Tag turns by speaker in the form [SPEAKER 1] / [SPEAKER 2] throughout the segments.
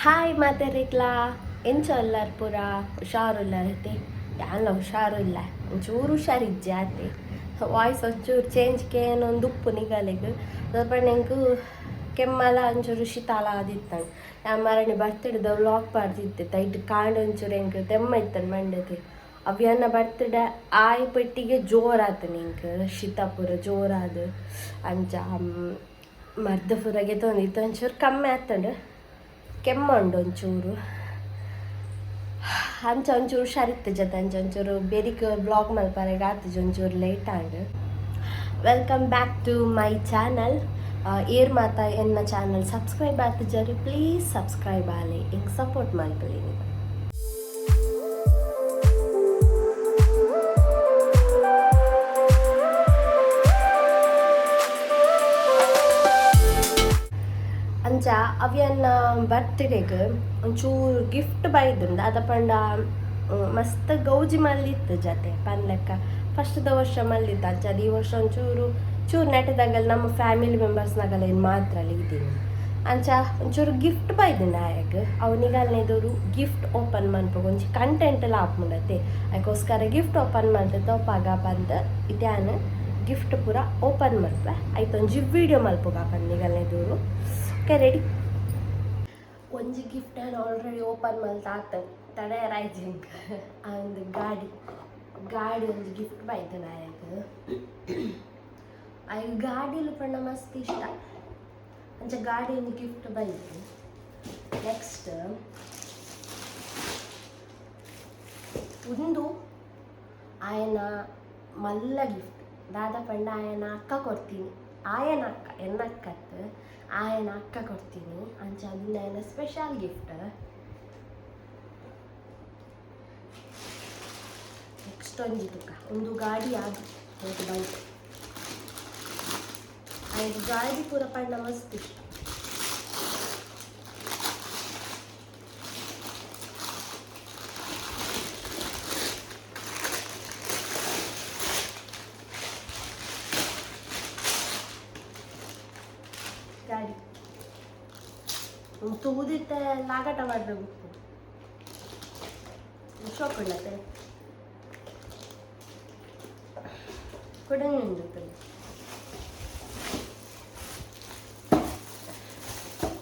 [SPEAKER 1] Hi ಮಾತಾಡ್ರಿಕ್ಲಾ ಎಂಚ ಎಲ್ಲರು ಪೂರ ಹುಷಾರಿಲ್ಲ ರೀತಿ. ಯಾಲ್ಲ ಹುಷಾರು ಇಲ್ಲ ಒಂಚೂರು ಹುಷಾರಿಜ್ಜೆ ಆತೆ ವಾಯ್ಸ್ ಒಂಚೂರು ಚೇಂಜ್ಗೆ ಏನೊಂದು ಉಪ್ಪು ನಿಗಾಲಿಗೆ. ಸ್ವಲ್ಪ ನಂಗೆ ಕೆಮ್ಮಲ, ಒಂಚೂರು ಶೀತಾಲ ಆದಿತ್ತಂಗೆ ಯಾ ಮರಣಿ ಬರ್ತಡೇದ ವ್ಲಾಗ್ ಬಾರ್ದಿತ್ತೆ ತೈಟ್ ಕಾಂಡ್ ಒಂಚೂರು ಹೆಂಗೆ ತೆಮ್ಮ ಇತ್ತನ್ ಮಂಡದೆ ಅವ್ಯನ್ನ ಬರ್ತಿಡ ಆಯ್ ಪೆಟ್ಟಿಗೆ ಜೋರಾತು ನಿಂಗೆ. ಶೀತ ಪೂರ ಜೋರಾದ. ಅಂಚ ಮರ್ದ ಪುರಗೆ ತೊಂದಿತ್ತು. ಒಂಚೂರು ಕಮ್ಮಿ ಆತಂಡು. ಕೆಮ್ಮುಂಡು ಒಂಚೂರು. ಅಂಚ ಒಂಚೂರು ಶರಿತ್ ಜೊತೆ, ಅಂಚ ಒಂಚೂರು ಬೇರಿಕ ಬ್ಲಾಗ್ ಮಲ್ಪರೆಗೆ ಆತು ಒಂಚೂರು late and welcome back to my channel air ಮಾತಾ ಎನ್ನ ಚಾನಲ್ ಸಬ್ಸ್ಕ್ರೈಬ್ ಆತು ಜರಿ ಪ್ಲೀಸ್ ಸಬ್ಸ್ಕ್ರೈಬ್ ಆಗಲಿ. ಹಿಂಗೆ ಸಪೋರ್ಟ್ ಮಾಡ್ಕೊಳ್ಳಿ ನೀವು. ಅಂಚ ಅವ್ಯನ್ನ ಬರ್ತ್ಡೇಗೆ ಒಂಚೂರು ಗಿಫ್ಟ್ ಬೈದುಂಡು ಅದ ಪಂಡ ಮಸ್ತ್ ಗೌಜಿ ಮಲ್ಲಿತ್ತು ಜತೆ ಪನ್ಲೆಕ್ಕ ದ ವರ್ಷ ಮಲ್ಲಿತ್ತು ಅಂಚ, ಅದು ಈ ವರ್ಷ ಒಂಚೂರು, ಚೂರು ನೆಟ್ಟದಾಗಲ್ಲ ನಮ್ಮ ಫ್ಯಾಮಿಲಿ ಮೆಂಬರ್ಸ್ನಾಗಲ್ಲ ಏನು ಮಾತ್ರ ಇದ್ದೀನಿ. ಅಂಚ ಒಂಚೂರು ಗಿಫ್ಟ್ ಬೈದಿನ ಆಯಾಗ ಅವನಿಗಲ್ನೇದವರು ಗಿಫ್ಟ್ ಓಪನ್ ಮಾಡ್ಬೇಕು ಒಂಚಿ ಕಂಟೆಂಟ್ ಎಲ್ಲ ಹಾಕ್ಬಿಡತ್ತೆ ಅದಕ್ಕೋಸ್ಕರ ಗಿಫ್ಟ್ ಓಪನ್ ಮಾಡ್ದೆ ತಪ್ಪಾಗ ಬಂದು ಇದ್ಯಾನ ಗಿಫ್ಟ್ ಪೂರ ಓಪನ್ ಮಾಡ್ಪೆ. ಆಯ್ತು, ಒಂಜಿ ವಿಡಿಯೋ ಮಲ್ಪೋಗ ಬಂದಿಗಲ್ನೇದವರು ಓಕೆ ರೆಡಿ ಒಂಜಿ ಗಿಫ್ಟ್ ನಾನು ಆಲ್ರೆಡಿ ಓಪನ್ ಮಲ್ತ ಆತ ತಡೆ ರೈಜಿಂಗ್ ಒಂದು ಗಾಡಿ. ಗಾಡಿ ಒಂದು ಗಿಫ್ಟ್ ಬಾಯ್ತು ನಾಯಕ. ಆ ಗಾಡಿಲು ಪಣ್ಣ ಮಸ್ತ್ ಇಷ್ಟ. ಅಂಚ ಗಾಡಿ ಒಂದು ಗಿಫ್ಟ್ ಬಾಯ್ತು ನೆಕ್ಸ್ಟ್ ಒಂದು ಆಯನ ಮಲ್ಲ ಗಿಫ್ಟ್ ದಾದ ಪಂಡ ಆಯನ ಅಕ್ಕ ಕೊಡ್ತೀನಿ. ಆಯನ ಅಕ್ಕ ಎನ್ನ ಅಕ್ಕತ್ ಆಯನ ಅಕ್ಕ ಕೊಡ್ತೀನಿ. ಅಂಚ ಅದನ್ನ ಏನ ಸ್ಪೆಷಲ್ ಗಿಫ್ಟ್ ನೆಕ್ಸ್ಟ್ ಒಂದು ತುಕ ಒಂದು ಗಾಡಿ ಆಗಿ ಬಂತು. ಆಯ್ತು ಗಾಡಿ ಪೂರ ಪಣ್ಣ ಮಸ್ತ್ ಇಷ್ಟ ತೂದಿತ್ತೆ ಲಾಗಟ ಮಾಡಬೇಕು ಶೋಕೊಳ್ಳತ್ತೆ ಕೊಡಂಗಿರುತ್ತೆ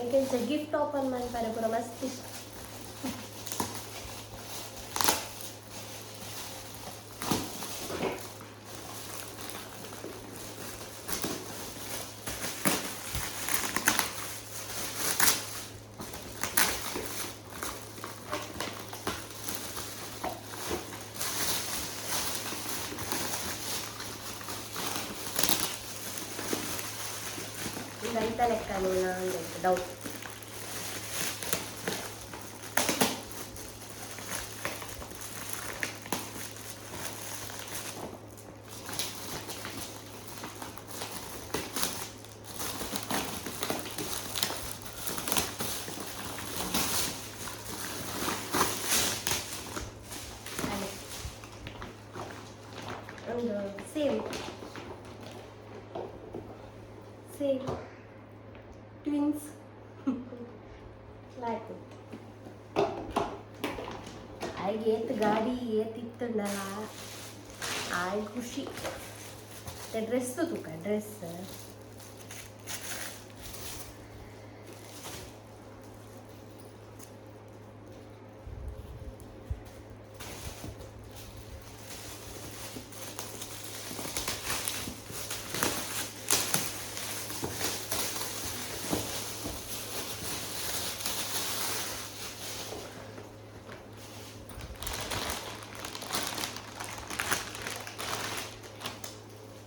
[SPEAKER 1] ಯಾಕೆಂದ್ರೆ ಗಿಫ್ಟ್ ಓಪನ್ ಮಾಡ್ತಾರೆ ಕೂಡ ಮಸ್ತ್ ಇಷ್ಟ ಇದಂತ ಲೆಕ್ಕ ನಾನು ಡೌಟ್ ಒಂದು ಸೇಮ್ ಸೇಮ್ ಆಯ್ಗೆ ಏತ್ ಗಾಡಿ ಏತಿತ್ತಂಡಲ್ಲ ಆಯ್ ಖುಷಿ. ಡ್ರೆಸ್ ತುಕ ಡ್ರೆಸ್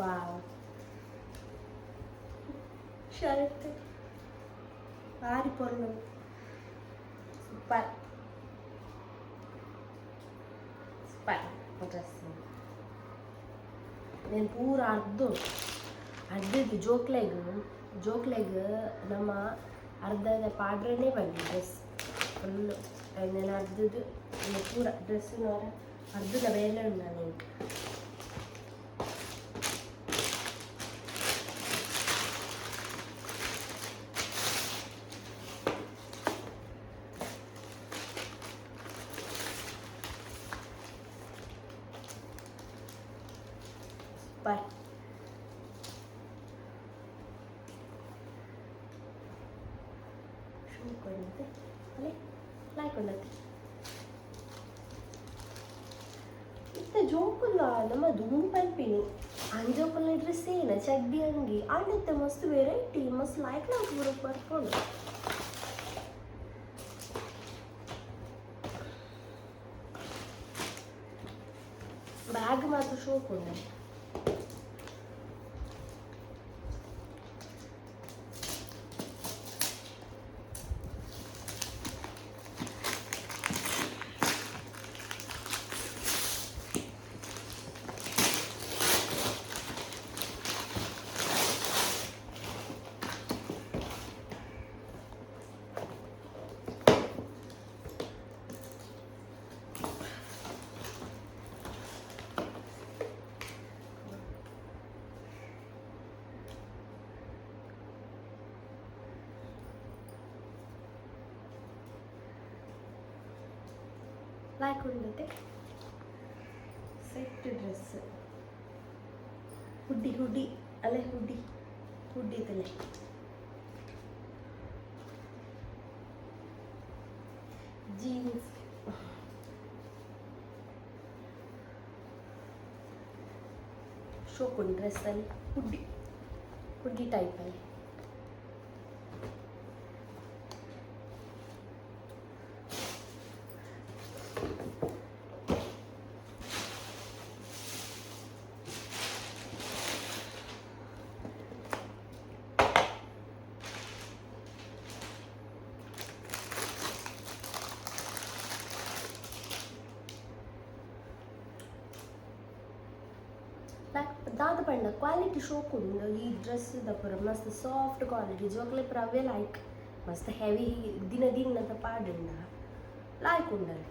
[SPEAKER 1] ವಾವ್ ಶರ್ಟ್ ಭಾರಿ ಪೊರ್ಲು ಸೂಪರ್ ಸೂಪರ್ ಡ್ರೆಸ್ నేను ಪೂರ ಅರ್ಧ ಅರ್ಧದ್ದು ಜೋಕ್ಲೆಗ್ ಜೋಕ್ಲೆಗ್ ನಮ್ಮ ಅರ್ಧದ ಪಾಡ್ರನೇ ಬಂದಿ ಡ್ರೆಸ್ ಫುಲ್ಲು నేను ಅರ್ಧದ್ದು ಪೂರ ಡ್ರೆಸ್ಸಿನವರ ಅರ್ಧದ ಬೇಲೆ ಉಂಡ ನಿಂಗೆ ಸೂಪರ್ ಶೂ ಕೊಂಡತೆ ಅಲ್ಲೇ ಲಾಯ್ಕೊಂಡತೆ ಇತ್ತ ಜೋಕುಲ್ಲ ನಮ್ಮ ದುಂಡು ಪಂಪಿನಿ ಅಂಜೋಕುಲ್ಲ ಡ್ರೆಸ್ ಏನ ಚಡ್ಡಿ ಅಂಗಿ ಆಂಡತ್ತೆ ಮಸ್ತ್ ವೆರೈಟಿ ಮಸ್ತ್ ಲಾಯ್ಕ್ ಲಾಯ್ಕ್ ಬರೋಕ್ ಬರ್ಕೊಂಡು ಬ್ಯಾಗ್ ಮಾತ್ರ ಶೋಕೊಂಡೆ വാക്കുണ്ടത് സെറ്റ് ഡ്രസ്സ് ഹുഡി ഹുഡി അല്ലെ ഹുഡി ഹുഡി തന്നെ. ജീൻസ് ഷോക്കുണ്ട് ഡ്രസ്സല്ലേ ഹുഡി ഹുഡി ടൈപ്പല്ലേ ದಾದ ಪಂಡ ಕ್ವಾಲಿಟಿ ಶೋಕುಂಡು ಈ ಡ್ರೆಸ್ ಪೂರ ಮಸ್ತ್ ಸಾಫ್ಟ್ ಕ್ವಾಲಿಟಿ ಜೋಕ್ಲೆ ಪೂರ ಅವೇ ಲೈಕ್ ಮಸ್ತ್ ಹೆವಿ ದಿನ ದಿನದ ಪಾಡುಂಡ ಲಾಯ್ಕ್ ಉಂಡಲ್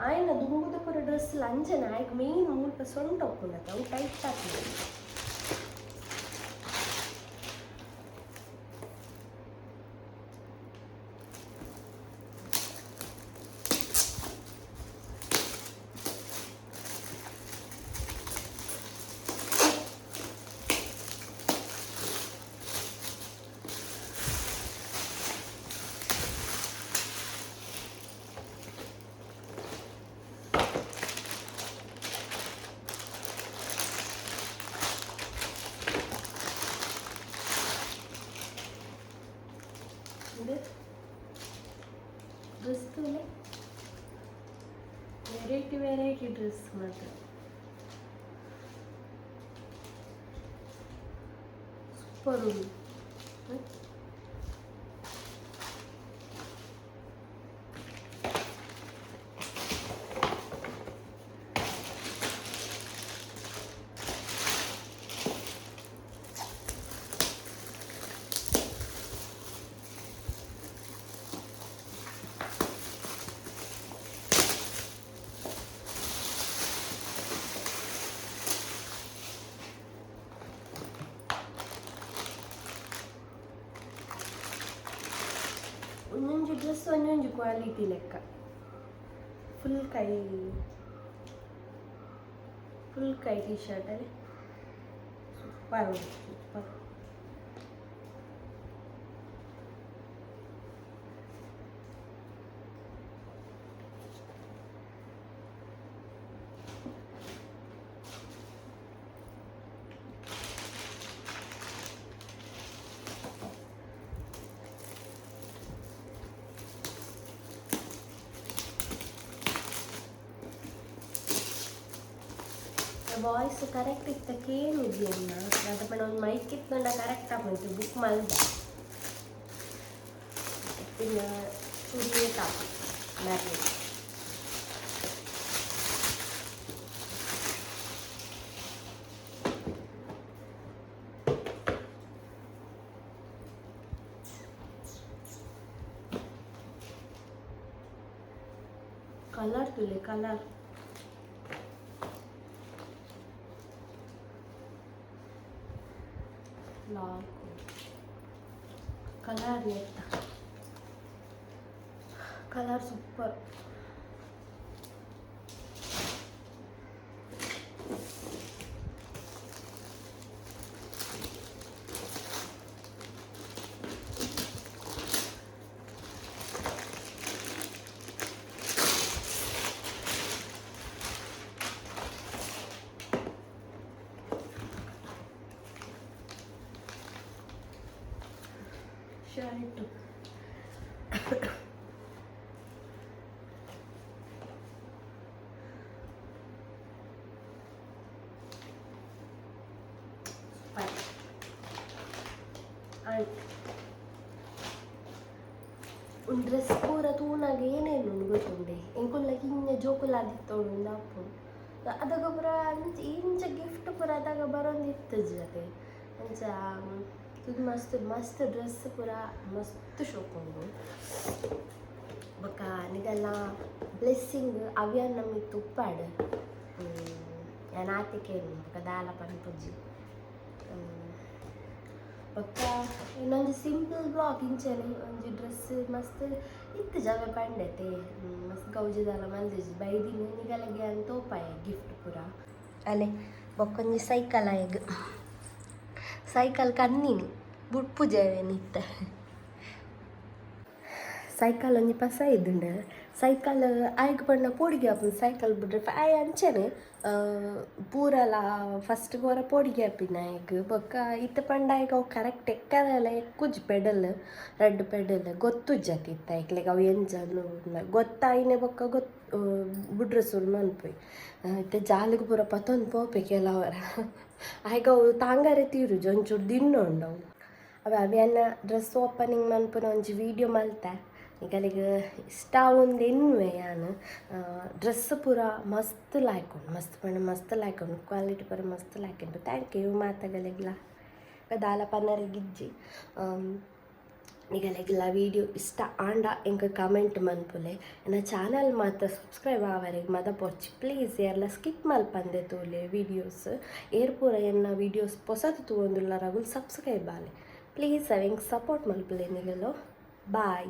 [SPEAKER 1] ಆಯ್ನ ದುಂಗುದ ಪೂರ ಡ್ರೆಸ್ ಅಂಜನ ಆಯ್ಕೆ ಮೇಯ್ನ್ ಮುಲ್ಪ ಸೊಂಟ ಒಪ್ಪುಂಡತ ಅವು ಟೈಟ್ ಆಗ್ತದೆ मिनट சூப்பர் ഡ്രസ് ഒന്നും ക്വാളിറ്റിയിലേക്ക ഫുൾ കൈ ഫുൾ കൈ ടീഷർട്ട് അല്ലേ? സൂപ്പറാണ് Boys su correct itu kan eh, ujiannya. Nah, tapi non mic correct book mal. Itu nya sudah tap. Color tuh le color. Black colour ఎత్త colour super ಆಯ್ತು. Dress ಪೂರ ತೂನಾಗ ಏನೇನು ಗೊತ್ತುಂಡೆ ಎಂಕುಲ್ಲ ಹಿಂಗೆ ಜೋಕುಲಾದಿತ್ತೋಡು ಅಪ್ಪುಂಡು ಅಪ್ಪು. ಅದಾಗ ಪೂರ ಇಂಚ ಗಿಫ್ಟ್ ಪುರ ಅದಾಗ ಬರೋ ನಿಂತ ಜತೆ. ಅಂಚ ಇದು ಮಸ್ತ್ ಮಸ್ತ್ ಡ್ರೆಸ್ ಪೂರ ಮಸ್ತ್ ಶೋಕೊಂಡು ಬೊಕ್ಕ ನಿಗಲ್ಲ ಬ್ಲೆಸ್ಸಿಂಗ್ ಅವ್ಯ ನಮಗೆ ತುಪ್ಪಾಡು. ಆತಿಕೆ ಬೊಕ್ಕ ದಾಲ ಪನ್ಪುಜ್ಜಿ ಬೊಕ್ಕ ಇನ್ನೊಂದು ಸಿಂಪಲ್ ಬ್ಲಾಗ್ ಇಂಚನೆ ಒಂಜಿ ಡ್ರೆಸ್ ಮಸ್ತ್ ಇತ್ತು ಜಾಗ ಪಂಡತೆ. ಮಸ್ತ್ ಗೌಜಿದಲ್ಲ ಮಲ್ದಿಜಿ. ಬೈದಿನಿ, ನಿಗಲಗೆ ಅಂತ ತೋಪಾಯ ಗಿಫ್ಟ್ ಪೂರ. ಅಲೆ ಬೊಕ್ಕೊಂಜಿ ಸೈಕಲ್ ಆಯಗ್. ಸೈಕಲ್ ಕನ್ನಿನಿ ಪೂಜೆ ಜವೇನಿತ್ತ ಸೈಕಲ್ ಒಂಜಿ ಪಸ ಇದ್ದುಂಡು ಸೈಕಲ್ ಆಯ್ಗ ಪಂಡ ಪೋಡಿಗೆ ಆಪುಂಡು ಸೈಕಲ್ ಬಿಡ್ರೆ ಆಯ್ ಅಂಚನೆ ಪೂರಲ ಫಸ್ಟ್ ಪೂರ ಪೋಡಿಗೆ ಆಪಿನ ಆಯ್ಗ ಬೊಕ್ಕ ಇತ್ತ ಪಂಡ ಆಯ್ಕ ಅವು ಕರೆಕ್ಟ್ ಎಕ್ಕರಲ್ಲ ಎಕ್ಕುಜ್ ಪೆಡಲ್, ರೆಡ್ ಪೆಡಲ್ ಗೊತ್ತುಜ್ಜತಿತ್ತ ಐಕ್ಲೆಗ್ ಅವು ಎಂಜನು ಗೊತ್ತಾಯಿನೆ ಬೊಕ್ಕ ಗೊತ್ ಬಿಡ್ರ ಸುಲ್ ಮನ್ಪೊಯ್ ಇತ್ತೆ ಜಾಲಿಗೆ ಪೂರ ಪತ್ತೊಂದು ಪೋಪೆ ಕೆಲವರ. ಆಯ್ಗ ಅವು ತಾಂಗಾರೆ ತೀರು ಒಂಚೂರು ದಿನ್ನೊಂಡು ಅವ ಅವೆಲ್ಲ ಡ್ರೆಸ್ ಓಪನಿಂಗ್ ಮನ್ಪುನ ಒಂಜಿ ವಿಡಿಯೋ ಮಲ್ತೆ. ಈಗಲಿಗೆ ಇಷ್ಟ ಒಂದು ಎನ್ನುವೆ ನಾನು ಡ್ರೆಸ್ ಪೂರ ಮಸ್ತ್ ಲಾಯ್ಕೊಂಡು, ಮಸ್ತ್ ಪಂಡ ಮಸ್ತ್ ಲಾಯ್ಕೊಂಡು ಕ್ವಾಲಿಟಿ ಪೂರ ಮಸ್ತ್ ಲಾಯ್ಕೊಂಡು. ಥ್ಯಾಂಕ್ ಯು ಮಾತಗಳಿಗ್ಲ. ದಾಲ ಪನ್ನರಿಗಿಜ್ಜಿ ಈಗಲೆಗಿಲ್ಲ ವಿಡಿಯೋ ಇಷ್ಟ ಆಂಡ ಎಂಕ ಕಮೆಂಟ್ ಮನ್ಪುಲೆ ನನ್ನ ಚಾನಲ್ ಮಾತ್ರ ಸಬ್ಸ್ಕ್ರೈಬ್ ಆವರೆಗೆ ಮದ ಪೊಚ್ಚಿ. ಪ್ಲೀಸ್ ಎಲ್ಲ ಸ್ಕಿಪ್ ಮಲ್ಪಂದೆ ತೋಲೆ ವಿಡಿಯೋಸ್ ಏರ್ ಪೂರ ಎನ್ನ ವಿಡಿಯೋಸ್ ಹೊಸದು ತಗೊಂಡುಲ್ಲ ರಗುಲ್ ಸಬ್ಸ್ಕ್ರೈಬ್ ಆಲೆ. ಪ್ಲೀಸ್ ಅವೆಂಗೆ ಸಪೋರ್ಟ್ ಮಲ್ಪಲೆ ನಿಗಲು. ಬಾಯ್